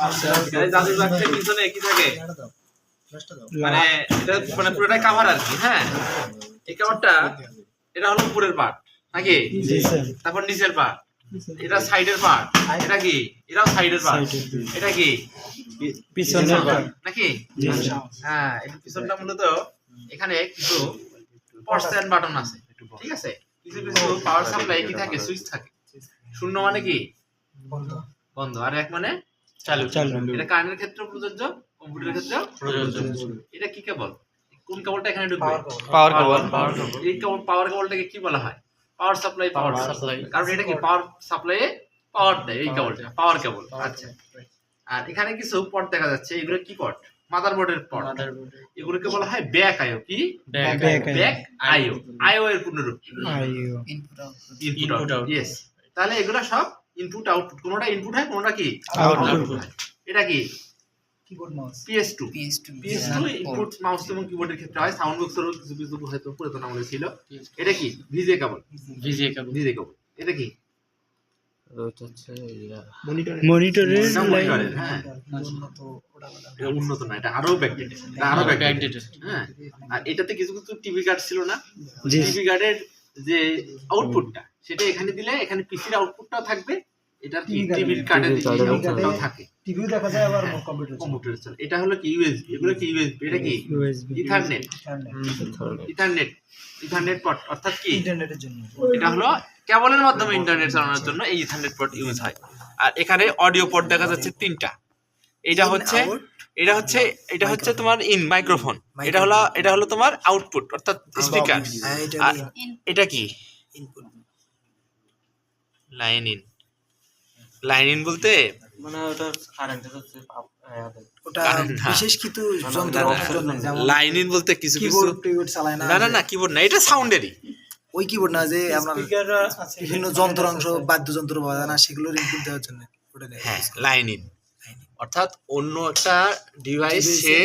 এখানে জাদু বাক্সের পিছনে কি থাকে? মানে এটা মানে পুরোটাই কাভার আর কি হ্যাঁ? এই কাভারটা এটা হলো উপরের পার্ট নাকি? তারপর নিচের পার্ট এটা সাইডের পার্ট এটা কি? এটাও সাইডের পার্ট এটা কি? পিছনের। নাকি? হ্যাঁ এই পিছনটা মূলত এখানে কিছু পটস বাটন আছে ঠিক আছে? কিছু কিছু পাওয়ার সাপ্লাই কি থাকে? সুইচ থাকে। শূন্য মানে কি? বন্ধ। আর এক মানে চালু। চালু। এটা কারেন্টের ক্ষেত্রে প্রযোজ্য কম্পিউটারের ক্ষেত্রে প্রযোজ্য। এটা কি কেবল? কোন কেবলটা এখানে ঢুকবে? পাওয়ার কেবল এই কেবল পাওয়ার কেবলটাকে কি বলা হয়? পাওয়ার সাপ্লাই পাওয়ার সাপ্লাই কারণ এটা কি পাওয়ার সাপ্লাইয়ে পাওয়ার দেয় এই কেবলটা। পাওয়ার কেবল আচ্ছা। আর এখানে কিছু পট দেখা যাচ্ছে। এগুলো কি পট মাদারবোর্ডের পট এগুলোকে বলা হয় ব্যাক আইও কি। ব্যাক আইও আইও এর পূর্ণরূপ। আইও ইনপুট আউট ইয়েস তাহলে এগুলো সব ইনপুট আউটপুট কোনটা ইনপুট হয় কোনটা কি? আউটপুট হয়। এটা কি? Keyboard mouse PS2 PS2 PS2 input mouse এবং কিবোর্ডের ক্ষেত্রে হয়। সাউন্ড বক্সেরও কিছু কিছু হয়তো পুরাতন আমলে ছিল। এটা কি? ভিজে কেবল ভিজিএ কেবল ভিজে কেবল এটা কি? মনিটরের এটা লাইন মনিটরের হ্যাঁ। উন্নত ওটা বলা। এটা উন্নত না এটা আরও ব্যাকডেটেড আরও ব্যাকডেটেড ব্যাকডেটেড হ্যাঁ। আর এটাতে কিছু কিছু টিভি কার্ড ছিল না? জি। টিভি কার্ডের যে আউটপুটটা সেটা এখানে দিলে এখানে পিসির আউটপুটটাও থাকবে এটা card টিভির আউটপুটটাও থাকে। টিভিও দেখা যায় আবার কম্পিউটার কম্পিউটার চলে এটা হলো কি ইউএসবি এগুলো কি ইউএসবি এটা কি? ইথারনেট। ইথারনেট। ইথারনেট। পট অর্থাৎ কি? ইন্টারনেটের জন্য। এটা হলো কেবলের মাধ্যমে ইন্টারনেট চালানোর জন্য এই ইথারনেট পোর্ট ইউজ হয়। আর এখানে অডিও পোর্ট দেখা যাচ্ছে তিনটা। এটা হচ্ছে এটা হচ্ছে এটা হচ্ছে তোমার ইন মাইক্রোফোন এটা হলো এটা হলো তোমার আউটপুট অর্থাৎ স্পিকার হ্যাঁ, আর এটা কি? Input line in line in বলতে? মানে ওটা কারেন্টের হচ্ছে ওটা বিশেষ কিছু লাইন ইন বলতে কিছু কিছু চালায় না। না না না কিবোর্ড না এটা সাউন্ডেরই ওই কিবোর্ড না যে আপনার বিভিন্ন যন্ত্রাংশ বাদ্যযন্ত্র বাজা না সেগুলোর ইনপুট দেওয়ার জন্য ওটা হ্যাঁ লাইন ইন অর্থাৎ অন্য একটা ডিভাইস সে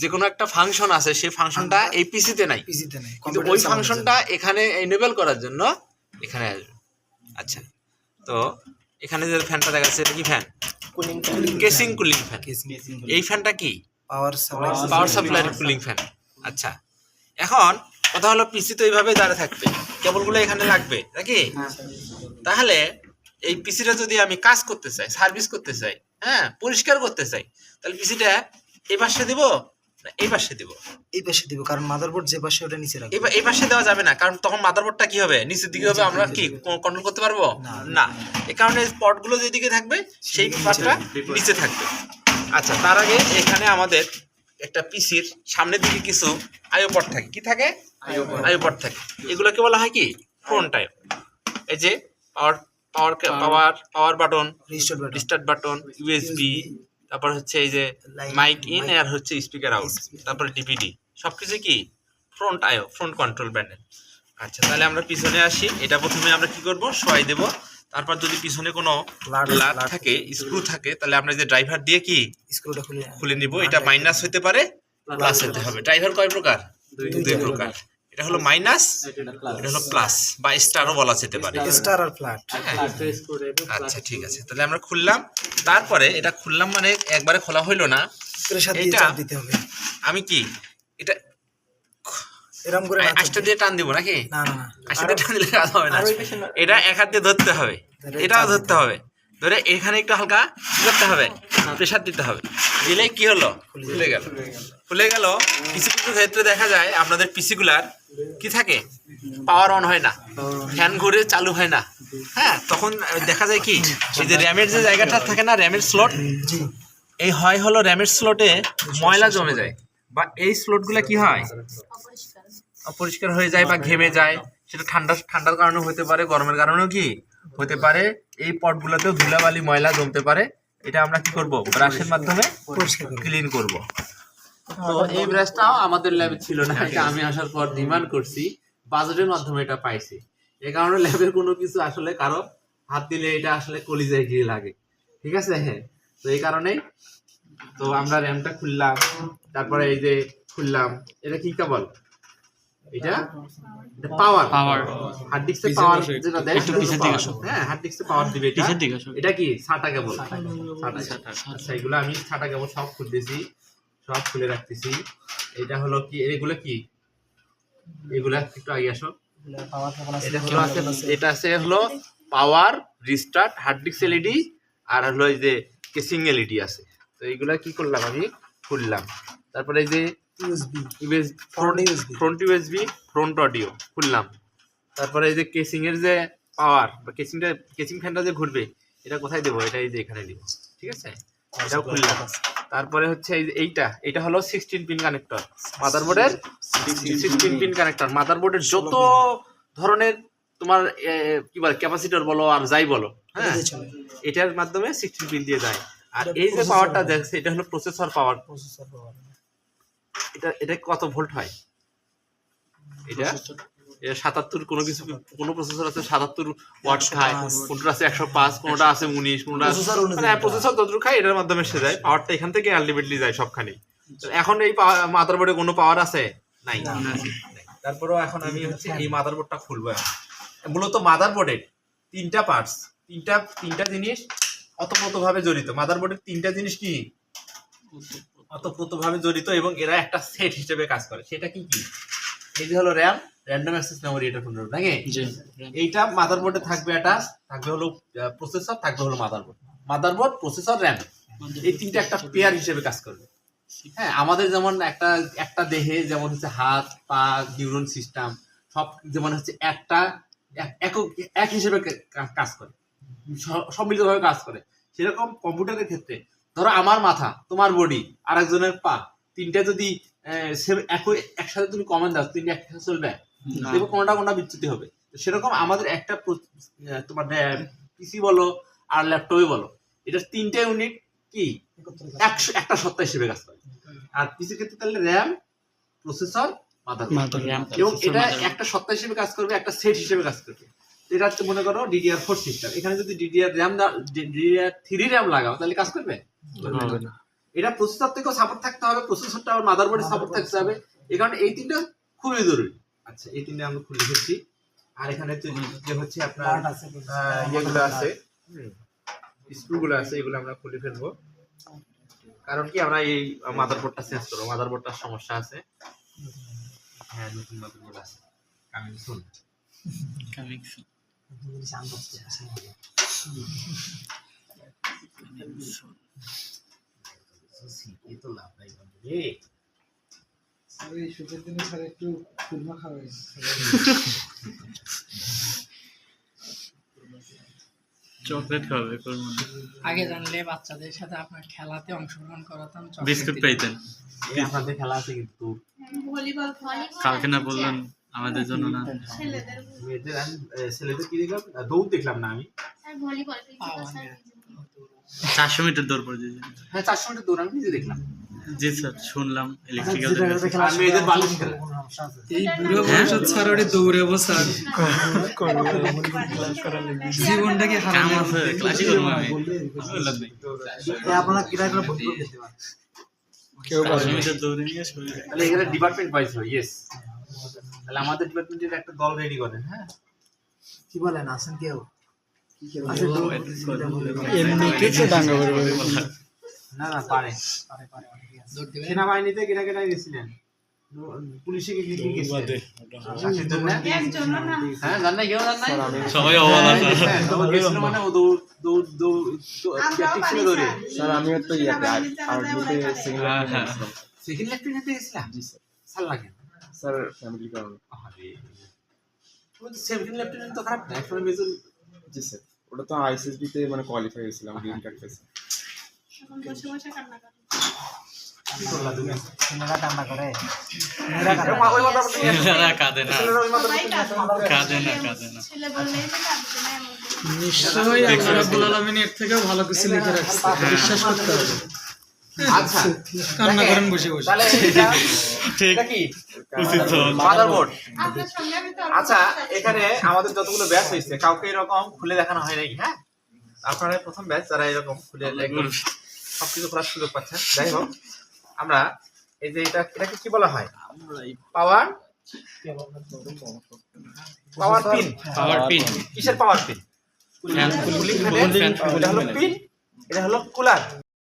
যে কোনো একটা ফাংশন আছে সেই ফাংশনটা এই পিসিতে নাই। পিসিতে নেই কিন্তু ওই ফাংশনটা এখানে এনেবল করার জন্য এখানে আসবে। আচ্ছা তো এখানে যে ফ্যানটা দেখা যাচ্ছে এটা কি ফ্যান? Casing cooling fan. এই ফ্যানটা কি? Power supply power supply cooling fan. আচ্ছা। এখন কথা হলো পিসি তো এইভাবে দাঁড়িয়ে থাকবে। কেবলগুলো এখানে লাগবে নাকি? তাহলে এই পিসিটা যদি আমি কাজ করতে চাই সার্ভিস করতে চাই হ্যাঁ পরিষ্কার করতে চাই তাহলে পিসিটা এই পাশে দিব এই পাশে দিব। এই পাশে দিব কারণ মাদারবোর্ড যে পাশে ওটা নিচে রাখবে। এই পাশে দেওয়া যাবে না কারণ তখন মাদারবোর্ডটা কি হবে? নিচের দিকে হবে আমরা কি কন্ট্রোল করতে পারব? না। এই কারণে স্পটগুলো যেদিকে থাকবে সেই পার্টটা নিচে থাকবে। আচ্ছা তার আগে এখানে আমাদের একটা পিসির সামনের দিকে কিছু আইও পট থাকে। কি থাকে? আইও পট থাকে। এগুলোকে বলা হয় কি? Front IO. এই যে power power power power button restart button USB তারপর হচ্ছে এই যে মাইক ইন আর হচ্ছে স্পিকার আউট তারপর ডিভিডি সবকিছু কি front IO front control panel আচ্ছা তাহলে আমরা পিছনে আসি। এটা প্রথমে আমরা কি করব? সরাই দেব। তারপর যদি পিছনে কোনো লাট থাকে স্ক্রু থাকে তাহলে আমরা যে ড্রাইভার দিয়ে কি স্ক্রুটা খুলে খুলে নিব। এটা মাইনাস হতে পারে প্লাস হতে হবে। ড্রাইভার কয় প্রকার? দুই প্রকার। এটা হলো মাইনাস এটা হলো প্লাস বা স্টারও বলা যেতে পারে। স্টার আর ফ্ল্যাট। আচ্ছা ঠিক আছে তাহলে আমরা খুললাম। তারপরে এটা খুললাম মানে একবারে খোলা হইল না। চাপ দিতে হবে। আমি কি? এটা এরকম করে আশটা দিয়ে টান দিব নাকি? না না না। আশটা দিয়ে টান দিলে কাজ হবে না। এটা এক হাত দিয়ে ধরতে হবে। এটাও ধরতে হবে। ধরে এখানে একটু হালকা করতে হবে। প্রেসার দিতে হবে। দিলে কি হলো? খুলে গেল। খুলে গেল। কিছু কিছু ক্ষেত্রে দেখা যায় আপনাদের পিসিগুলার কি থাকে? পাওয়ার অন হয় না। ফ্যান ঘুরে চালু হয় না। হ্যাঁ তখন দেখা যায় কি, এই যে র্যামের যে জায়গাটা থাকে না র্যামের স্লট এই হয় হলো র্যামের স্লটে ময়লা জমে যায়। বা এই স্লটগুলো কি হয়? অপরিষ্কার হয়ে যায় বা ঘেমে যায়। সেটা ঠান্ডা, ঠান্ডার কারণে হতে পারে, গরমের কারণেও কি? হতে পারে, এই পটগুলোতেও ধুলাবালি, ময়লা জমতে পারে। এটা আমরা কি করব? ব্রাশের মাধ্যমে পরিষ্কার ক্লিন করব। তো এই ব্রাশটাও আমাদের ল্যাবে ছিল না এটা আমি আসার পর ডিমান্ড করছি বাজেটের মাধ্যমে এটা পাইছি। এই কারণে ল্যাবের কোনো কিছু আসলে কারও হাত দিলে এটা আসলে কলিজায় গিয়ে লাগে। ঠিক আছে? হ্যাঁ। তো এই কারণেই তো আমরা র্যামটা খুললাম তারপরে এই যে খুললাম এটা কি কেবল? এটা? পাওয়ার Power. হার্ড ডিস্কে পাওয়ার যেটা দেয় একটু পিছের দিকে আসো। হ্যাঁ হার্ড ডিস্কে পাওয়ার দিবে এটা। পিছের দিকে আসো। এটা কি? সাটা কেবল। আচ্ছা এগুলো আমি কেবল সব খুলতেছি সব খুলে রাখতেছি। এটা হলো কি? এগুলো কি? এগুলা একটু আগে আসো। এটা হলো আছে এটা আছে হলো power restart hard disk LED আর হলো এই যে কেসিং এলইডি আছে। তো এইগুলা কি করলাম আমি? খুললাম। তারপরে এই যে USB USB front USB front audio খুললাম তারপরে এই যে কেসিং এর যে পাওয়ার বা কেসিংটা কেসিং ফ্যানটা যে ঘুরবে এটা কোথায় দেবো? এটা এই যে এখানে দিব ঠিক আছে? এটাও খুললাম তারপরে হচ্ছে এই এইটা এটা হলো সিক্সটিন পিন কানেক্টর মাদারবোর্ডের সিক্সটিন পিন কানেক্টর মাদারবোর্ডের যত ধরনের তোমার কি বলে ক্যাপাসিটর বলো আর যাই বলো হ্যাঁ? এটার মাধ্যমে সিক্সটিন পিন দিয়ে যায়। আর এই যে পাওয়ারটা দেখছে এটা হলো প্রসেসর পাওয়ার প্রসেসর পাওয়ার এটা এটা কত ভোল্ট হয়? এটা? এটা সাতাত্তর কোনো কিছু কোনো প্রসেসর আছে সাতাত্তর ওয়াট খায় কোনটা আছে একশো পাঁচ কোনটা আছে উনিশ কোনটা মানে প্রসেসর যতটুকু খায় এটার মাধ্যমে সে যায় পাওয়ারটা এখান থেকে আলটিমেটলি যায় সবখানে এখন এই মাদারবোর্ডে কোনো পাওয়ার আছে? নাই। তারপরেও এখন আমি হচ্ছে এই মাদারবোর্ডটা খুলবো এখন। মূলত মাদারবোর্ডের তিনটা পার্টস তিনটা তিনটা জিনিস অতপ্রতভাবে জড়িত। মাদারবোর্ডের তিনটা জিনিস কি? অতপ্রতভাবে জড়িত এবং এরা একটা সেট হিসেবে কাজ করে। সেটা কি কি? এই যে হলো র্যাম র্যান্ডম অ্যাক্সেস মেমোরি এটা কোন নাকি? জি। এইটা মাদারবোর্ডে থাকবে একটা থাকবে হলো প্রসেসর থাকবে হলো মাদারবোর্ড মাদারবোর্ড প্রসেসর র্যাম এই তিনটা একটা পেয়ার হিসেবে কাজ করবে। হ্যাঁ আমাদের যেমন একটা একটা দেহে যেমন হচ্ছে হাত পা নিউরন সিস্টেম সব যেমন হচ্ছে একটা এক- একক এক হিসেবে কাজ করে। সম্মিলিতভাবে কাজ করে। সেরকম কম্পিউটারের ক্ষেত্রে ধরো আমার মাথা তোমার বডি আর একজনের পা তিনটা যদি একই একসাথে তুমি কমেন্ট দাও তিনটা একসাথে চলবে। দেখব কোনটা কোনটা বিচ্যুতি হবে। সেরকম আমাদের একটা তোমার পিসি বলো আর ল্যাপটপে বলো এটা তিনটে ইউনিট কি? একশো একটা সত্তা হিসেবে কাজ করে। আর পিসির ক্ষেত্রে তাহলে র্যাম প্রসেসর এবং এটা একটা সত্তা হিসেবে কাজ করবে একটা সেট হিসেবে কাজ করবে। এটা হচ্ছে মনে করো ডিডিআর ফোর সিস্টেম এখানে যদি DDR RAM DDR three RAM লাগাও তাহলে কাজ করবে। এটা প্রসেসর থেকেও সাপোর্ট থাকতে হবে প্রসেসরটা আবার মাদারবোর্ডে সাপোর্ট থাকতে হবে। এই কারণে এই তিনটা খুবই জরুরি। আচ্ছা এই তিনটা আমরা খুলে লিখেছি আর এখানে যে হচ্ছে আপনার ইয়েগুলো আছে। স্ক্রুগুলো আছে এগুলো আমরা খুলে ফেলব। কারণ কি আমরা এই মাদারবোর্ডটা চেঞ্জ করব। মাদারবোর্ডটার সমস্যা আছে। হ্যাঁ নতুন মাদারবোর্ড আছে। আমি শুন Coming soon. চকলেট খাবে আগে জানলে বাচ্চাদের সাথে আপনার খেলাতে অংশগ্রহণ করাতাম বিস্কুট। পাইতেন। আপনাদের খেলা আছে কিন্তু। ভলিবল কালকে না বললেন আমাদের জন্য না? ছেলেদের মেয়েদের ছেলেদের কি দেখলাম? দৌড় দেখলাম না আমি। Sir volleyball. চারশো মিটার দৌড় হ্যাঁ চারশো মিটার দৌড় আমি নিজে দেখলাম। জি স্যার শুনলাম ইলেকট্রিক্যাল বালিশ খেলা। এই বুড়ো স্যার ওটি দৌড়াবো স্যার। জীবনটা কি কাম হারাম আছে ক্লাসই করব আমি আপনারা করে দিতে পারেন কেউ মিটার দৌড়ে নিয়ে শরীরে তাহলে এখানে ডিপার্টমেন্ট ওয়াইজ হয় ইয়েস তাহলে আমাদের ডিপার্টমেন্টের একটা দল রেডি করেন হ্যাঁ। কি বলেন আছেন কেউ? এমনিতে তো ডাঙ্গা করবে না না পারে? সেনাবাহিনীতে কেনা কেনা গেছিলেন। পুলিশে কি কি গেছিলেন। হ্যাঁ জান নাই কেউ জান নাই সবাই অবাক মানে ও দৌড় দৌড় দৌড় ট্যাকটিক ছিল স্যার আমিও তো ইয়াতে আর্মিতে সিঙ্গেল হ্যাঁ, হ্যাঁ। লেফটেন্যান্টে গেছিলাম? জি স্যার। সাল লাগে স্যার ফ্যামিলি কারণে আরে তুমি তো লেফটেন্যান্ট তো খারাপ না? এখন মেজর জি স্যার। ওটা তো আইসিএসবি তে মানে কোয়ালিফাই হয়েছিলাম গ্রিন কার্ড পেয়েছি নিশ্চয়ই আল্লাহ রাব্বুল আলামিন এর থেকেও ভালো কিছু লিখে রাখছে। বিশ্বাস করতে হবে। আচ্ছা। কান্না করেন বসে বসে। ঠিক। এটা কি? উচিত। তো। মাদারবোর্ড আপনার সঙ্গে আমি তো আচ্ছা এখানে আমাদের যতগুলো ব্যাচ হয়েছে কাউকে এরকম খুলে দেখানো হয় নাকি হ্যাঁ? আপনারা প্রথম ব্যাচ যারা এরকম খুলে সবকিছু করার সুযোগ পাচ্ছেন। যাই হোক আমরা এই যে এটা এটাকে কি বলা হয়? পাওয়ার পাওয়ার পিন পাওয়ার পিন কিসের পাওয়ার পিন এটা হলো পিন এটা হলো কুলার